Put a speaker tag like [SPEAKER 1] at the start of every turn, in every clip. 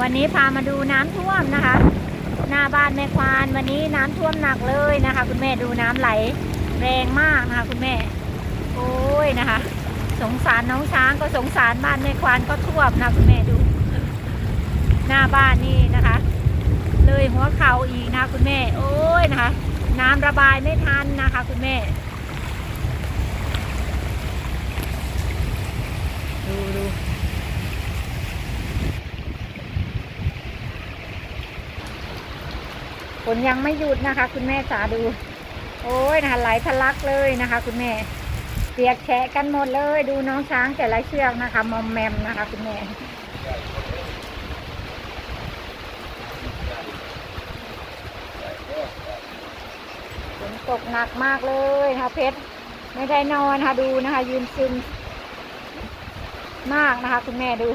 [SPEAKER 1] วันนี้พามาดูน้ำท่วมนะคะ หน้าบ้านแม่ควานวันนี้น้ำท่วมหนักเลยนะคะ คุณแม่ดูน้ำไหลแรงมากนะคะ คุณแม่ โอ้ยนะคะ สงสารน้องช้างก็สงสารบ้านแม่ควานก็ท่วมนะคุณแม่ดู หน้าบ้านนี่นะคะ เลยหัวเข่าอีกนะคะคุณแม่ โอ้ยนะคะ น้ำระบายไม่ทันนะคะ คุณแม่ดูดู ฝนยังไม่หยุดนะคะ คุณแม่จ๋าดู โอ้ยนะคะไหลทะลักเลยนะคะ คุณแม่เปียกแฉะกันหมดเลย ดูน้องช้างแต่ละเชือกนะคะ มอมแมมนะคะ คุณแม่ฝนตกหนักมากเลยค่ะเพชรไม่ได้นอนค่ะดูนะคะ ยืนซึมมากนะคะ คุณแม่ดู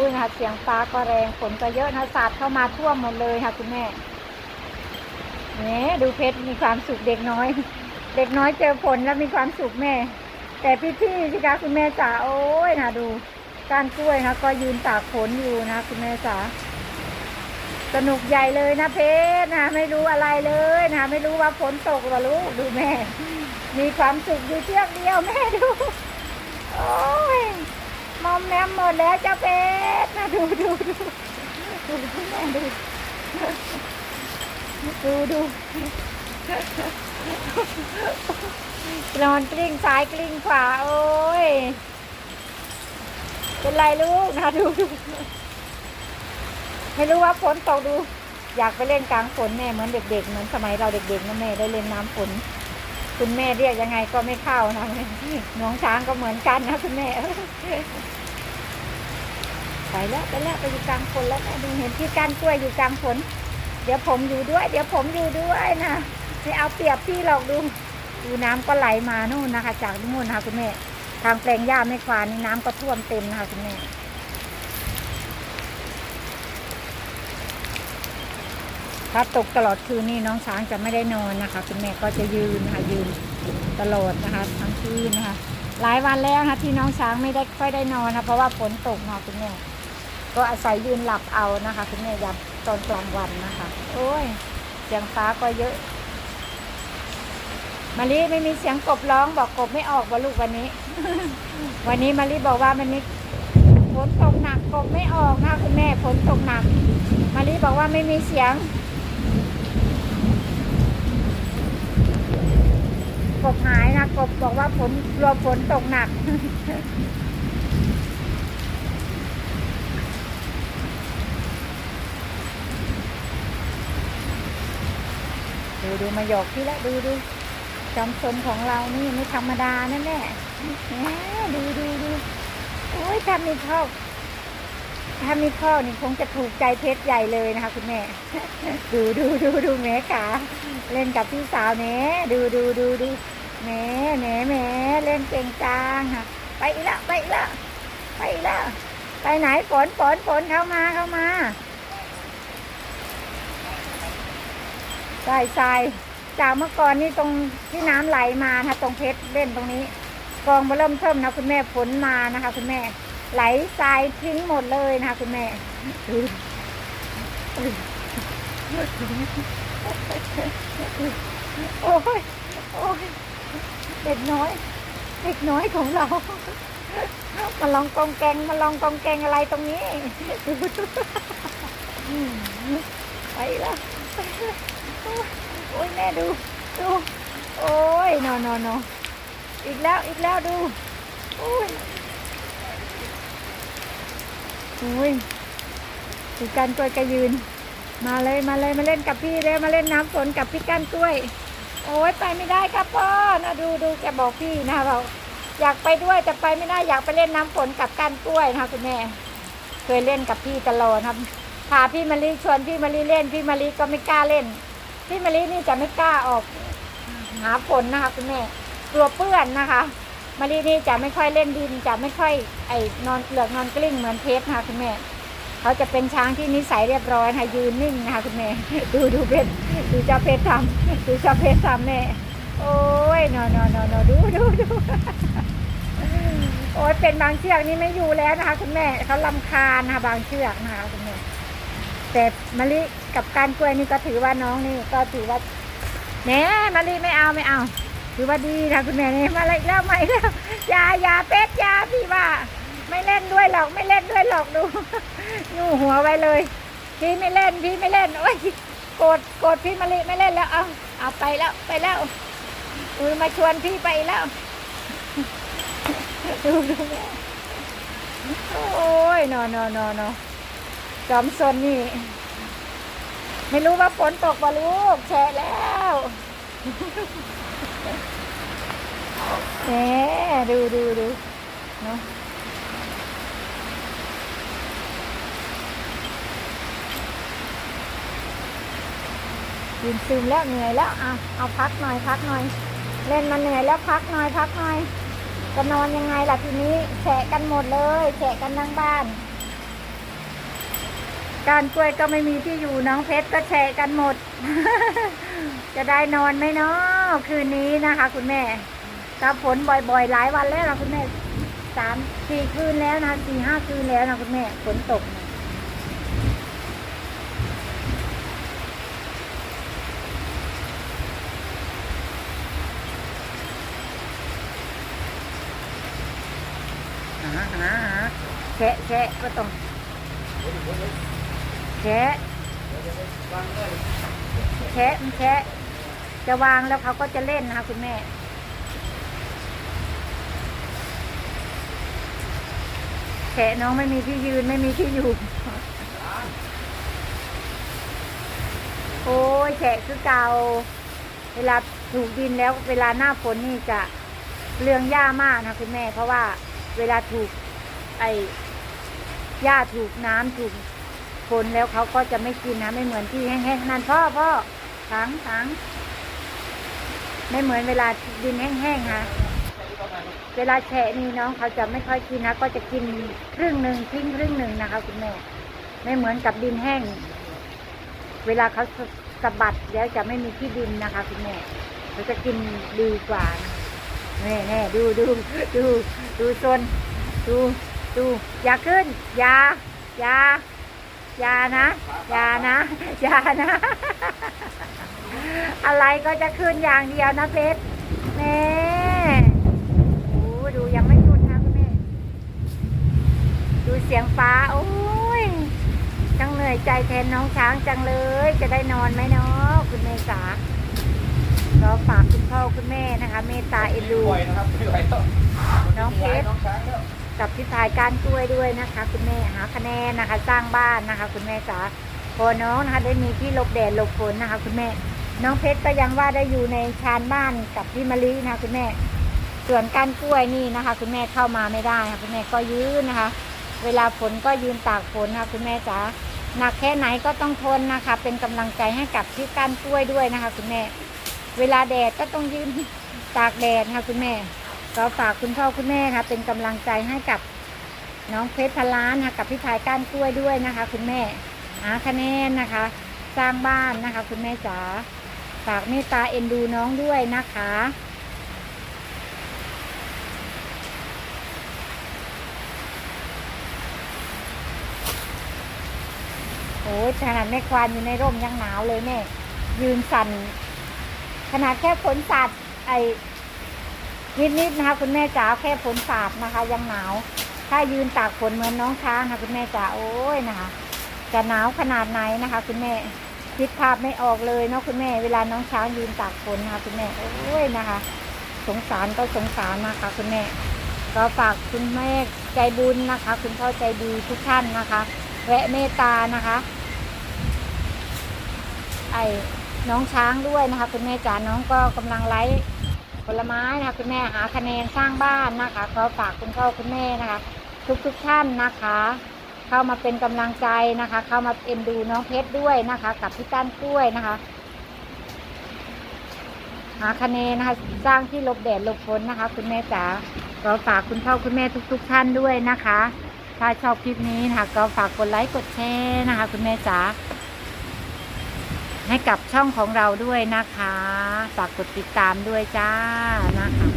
[SPEAKER 1] ยนะคะเสียงฟ้าก็แรงฝนก็เยอะนะสาดเข้ามาท่วมหมดเลยค่ะคุณแม่เนี่ยดูเพชรมีความสุขเด็กน้อย เด็กน้อยเจอฝนแล้วมีความสุขแม่ แต่พี่ๆสิคะคุณแม่จ๋าโอ้ยนะดูก้านกล้วยนะก็ยืนตากฝนอยู่นะคุณแม่จ๋าสนุกใหญ่เลยนะเพชรนะไม่รู้อะไรเลยนะไม่รู้ว่าฝนตกหรอลูกดูแม่ มีความสุขอยู่เชือกเดียวแม่ดูโอ้ยมอมแมมหม ดแล้วเจ้าเพชรนะดูดูดูดูแม่ดูดูดูนอนกลิ้งซ้ายกลิ้งขวาโอ้ย เป็นไรลูกนะดูดูไม่รู้ว่าฝนตกดู อยากไปเล่นกลางฝนแม่เหมือนเด็กๆเหมือนสมัยเราเด็กๆนะแม่ได้เล่นน้ำฝนคุณแม่เรียกยังไงก็ไม่เข้านะน้องช้างก็เหมือนกันนะคุณแม่ ไปแล้วไปแล้วไปอยู่กลางฝนแล้วแม่ดูเห็นพี่กานกล้วยอยู่กลางฝนเดี๋ยวผมอยู่ด้วย เดี๋ยวผมอยู่ด้วยนะไม่เอาเปรียบพี่หรอกดูดูน้ำก็ไหลมานู่นนะคะ จากนู่นนะคะคุณแม่ทางแปลงหญ้าไม่ควานนี่น้ำก็ท่วมเต็มนะคะคุณแม่ถ้าตกตลอดคืนนี่น้องช้างจะไม่ได้นอนนะคะ คุณแม่ก็จะยืนนะคะยืนตลอดนะคะทั้งคืนนะคะหลายวันแล้วนะคะที่น้องช้างไม่ได้ค่อยได้นอนนะเพราะว่าฝนตกนะคะคุณแม่ ก็อาศัยยืนหลับเอานะคะคุณแม่ยามตอนกลางวันนะคะ โอ้ย เสียงฟ้าก็เยอะมาลิไม่มีเสียงกบร้องบอกกบไม่ออกว่าลูกวันนี้ วันนี้มาลิบอกว่ามันมีฝนตกหนักกบไม่ออกนะคะคุณแม่ฝนตกหนักมาลิบอกว่าไม่มีเสียงกบหายนะกบบอกว่าฝนกลัวฝนตกหนัก ดูดูมาหยอกพี่ละดูดูจอมสนของเรานี่ไม่ธรรมดานะแม่แหมดูดูดูโอ้ยถ้ามีพ่อถ้ามีพ่อนี่คงจะถูกใจเพชรใหญ่เลยนะคะ คุณแม่ ดูดูดูดูแม่ขาเล่นกับพี่สาวเน่ดูดูดูดูแม่แม่แม่เล่นเก่งจังค่ะไปละไปละไปละไปไหนฝนฝนฝนเข้ามาเข้ามา ใส่ใส่จากเมื่อก่อนนี่ตรงที่น้ำไหลมานะคะตรงเพชรเล่นตรงนี้กองมาเริ่มเทิมนะคุณแม่ฝนมานะคะ คุณแม่ ไหลทรายทิ้งหมดเลยนะคะ คุณแม่โอ้ยโอ้ยเด็กน้อย เด็กน้อยของเรามาลองกองแกงมาลองกองแกงอะไรตรงนี้ไปแล้ว โอ้ยแม่ดูดูโอ้ยนอนนอนอีกแล้วอีกแล้วดูโอ้ยโอ้ยดูกันกล้วยกระยืน มาเลยมาเลยมาเล่นกับพี่เลยมาเล่นน้ำฝนกับพี่ก้านกล้วย โอ้ยไปไม่ได้ครับพ่อนะดูดูแกบอกพี่นะเราอยากไปด้วยแต่ไปไม่ได้อยากไปเล่นน้ำฝนกับก้านกล้วยนะคะคุณแม่เคยเล่นกับพี่ตลอดครับ พาพี่มารีชวนพี่มารีเล่น พี่มารีก็ไม่กล้าเล่น พี่มารีนี่จะไม่กล้าออก หาฝนนะคะคุณแม่กลัวเปื้อนนะคะมารีนี่จะไม่ค่อยเล่นดินจะไม่ค่อยไอนอนเกลือกนอนกลิ้งเหมือนเพชรนะคะคุณแม่เขาจะเป็นช้างที่นิสัยเรียบร้อยค่ะยืนนิ่งนะคะคุณแม่ดูดูเพชรดูเจ้าเพชรทำดูเจ้าเพชรทำแม่โอ้ยนอนนอนนอนดูดูดูโอ้ยเป็นบางเชือกนี่ไม่อยู่แล้วนะคะคุณแม่เขาลำคาญนะคะบางเชือกนะคะคุณ แต่มะลิกับการกล้วยนี่ก็ถือว่าน้องนี่ก็ถือว่าแหน่มะลิไม่เอาไม่เอา ถือว่าดีนะคุณแม่นี่มาเลยแล้วไม่แล้วยายาเป็ดยาพี่ว่า ไม่เล่นด้วยหรอกไม่เล่นด้วยหรอกดูยู่หัวไว้เลย พี่ไม่เล่นพี่ไม่เล่นโอ้ยโกรธโกรธพี่มะลิไม่เล่นแล้วเอาเอาไปแล้วไปแล้วอุ้ยมาชวนพี่ไปแล้วดูดูแม่โอ้ยนอนนอนนอน จอมซนนี่ ไม่รู้ว่าฝนตกบ่ลูกแฉะแล้วแหมดูดูดูเนาะยืนซึมแล้วเหนื่อยแล้วเอาเอาพักหน่อยพักหน่อย เล่นมาเหนื่อยแล้วพักหน่อยพักหน่อยจะนอนยังไงล่ะทีนี้แฉะกันหมดเลยแฉะกันทั้งบ้าน การกล้วยก็ไม่มีที่อยู่น้องเพชรก็แฉะกันหมด จะได้นอนไหมเนาะคืนนี้นะคะ คุณแม่ตาฝนบ่อยๆ หลายวันแล้วนะคุณแม่สามสี่คืนแล้วนะสี่ห้าคืนแล้วนะคุณแม่ฝนตกนะแฉะแฉะก็ต้อง แฉะแฉะมันแฉะจะวางแล้วเขาก็จะเล่นนะคะคุณแม่แฉะน้องไม่มีที่ยืนไม่มีที่อยู่ โอ้ยแฉะคือเก่า เวลาถูกดินแล้วเวลาหน้าฝนนี่จะเรื่องหญ้ามากนะคุณแม่ เพราะว่าเวลาถูกไอ้หญ้าถูกน้ำถูก ฝนแล้วเขาก็จะไม่กินนะไม่เหมือนที่แห้งๆนั่นพ่อพ่อถังถังไม่เหมือนเวลาดินแห้งๆค่ะเวลาแฉะนี่น้องเขาจะไม่ค่อยกินนะก็จะกินครึ่งหนึ่งทิ้งครึ่งหนึ่งนะคะคุณแม่ไม่เหมือนกับดินแห้ง เวลาเขาสสะบัดแล้วจะไม่มีที่ดินนะคะคุณแม่เขาจะกินดีกว่าแน่แน่ดูดูดูดูโซนดูดูอย่าขึ้นอย่าอย่า ย่านะอย่านะอย่านะ อะไรก็จะขึ้นอย่างเดียวนะเพชรแน่โอ้ดูยังไม่สุดนะคุณแม่ ดูเสียงฟ้า โอ้ยจังเหนื่อยใจแทนน้องช้างจังเลย จะได้นอนไหมเนาะคุณเมษาก็ฝากคุณพ่อคุณแม่นะคะ เมตตาเอ็นดู
[SPEAKER 2] ไม่ไหวนะครับไม่ไหวแล้ว
[SPEAKER 1] น้องเพชร กับพี่พายการกล้วยด้วยนะคะ คุณแม่หาคะแนนนะคะ สร้างบ้านนะคะ คุณแม่จ๋าพอน้องนะคะได้มีที่หลบแดดหลบฝนนะคะ คุณแม่ น้องเพชรก็ยังว่าได้อยู่ในชานบ้านกับพี่มะลินะคะ คุณแม่ ส่วนการกล้วยนี่นะคะ คุณแม่เข้ามาไม่ได้ค่ะคุณแม่ก็ยืนนะคะ เวลาฝนก็ยืนตากฝนนะคะคุณแม่จ๋าหนักแค่ไหนก็ต้องทนนะคะ เป็นกำลังใจให้กับที่กานกล้วยด้วยนะคะ คุณแม่ เวลาแดดก็ต้องยืนตากแดดนะคะคุณแม่ ก็ฝากคุณพ่อคุณแม่นะคะเป็นกำลังใจให้กับน้องเพชรพนล้านนะคะกับพี่ชายก้านกล้วยด้วยนะคะ คุณแม่หาคะแนนนะคะ สร้างบ้านนะคะ คุณแม่จ๋าฝากเมตตาเอ็นดูน้องด้วยนะคะโอ้ยขนาดแม่ควานอยู่ในร่มยังหนาวเลยแม่ยืนสั่นขนาดแค่ฝนสาดไอ นิดๆนะคะคุณแม่จ๋าแค่ฝนสาดนะคะ ยังหนาว ถ้ายืนตากฝนเหมือนน้องช้างค่ะคุณแม่จ๋าโอ้ยนะคะจะหนาวขนาดไหนนะคะ คุณแม่คิดภาพไม่ออกเลยเนาะคุณแม่ เวลาน้องช้างยืนตากฝนนะคะคุณแม่โอ้ยนะคะ สงสารก็สงสารนะคะ คุณแม่ ก็ฝากคุณแม่ใจบุญนะคะ คุณพ่อใจดีทุกท่านนะคะแวะเมตตานะคะ ไอ้น้องช้างด้วยนะคะ คุณแม่จ๋าน้องก็กำลังไลฟ์ ผลไม้นะคะคุณแม่หาคะแนนสร้างบ้านนะคะก็ฝากคุณพ่อคุณแม่นะคะ ทุกทุกๆท่านนะคะ เข้ามาเป็นกำลังใจนะคะ เข้ามาเอ็นดูน้องเพชรด้วยนะคะ กับพี่ก้านกล้วยนะคะ หาคะแนนนะคะสร้างที่ลบแดดลบฝนนะคะ คุณแม่จ๋าก็ฝากคุณพ่อคุณแม่ทุกๆท่านด้วยนะคะ ถ้าชอบคลิปนี้นะคะก็ฝากกดไลค์กดแชร์นะคะ คุณแม่จ๋า ให้กับช่องของเราด้วยนะคะ ฝากกดติดตามด้วยจ้านะคะ